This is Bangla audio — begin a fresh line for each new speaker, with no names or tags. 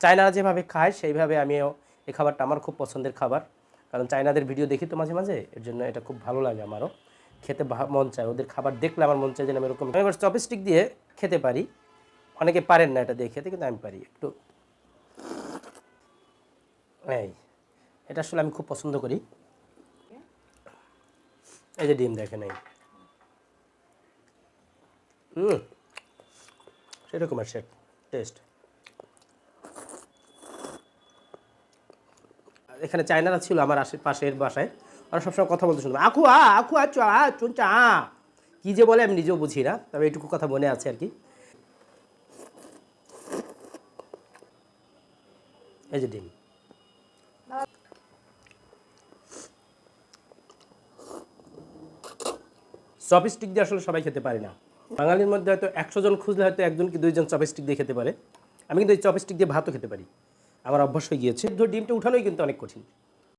চায়নারা যেভাবে খায়, সেইভাবে আমিও এই খাবারটা আমার খুব পছন্দের খাবার। কারণ চায়নাদের ভিডিও দেখি তো মাঝে মাঝে, এর জন্য এটা খুব ভালো লাগে আমারও। খেতে মন চায়, ওদের খাবার দেখলে আমার মন চায় যেন আমি এরকম এবার চপস্টিক দিয়ে খেতে পারি। অনেকে পারেন না এটা দিয়ে খেতে, কিন্তু আমি পারি একটু। এই, এটা আসলে আমি খুব পছন্দ করি। এই যে ডিম দেখেন, এই। হুম সেরকম আর সেট টেস্ট এখানে চায়নারা ছিল আমার আশে পাশের বাসায়। ওরা সবসময় কথা বলতে শুনতাম আখু আ আখু আচু আ, চুনচা, আ। কী যে বলে আমি নিজেও বুঝি না, তবে এইটুকু কথা মনে আছে আর কি। এই যে ডিম। চপস্টিক দিয়ে আসলে সবাই খেতে পারে না। বাঙালির মধ্যে হয়তো একশো জন খুঁজলে হয়তো একজন কি দুইজন চপস্টিক দিয়ে খেতে পারে। আমি কিন্তু এই চপস্টিক দিয়ে ভাতও খেতে পারি। আমার অভ্যাস হয়ে গিয়েছে। ডিমটা উঠানোই কিন্তু অনেক কঠিন।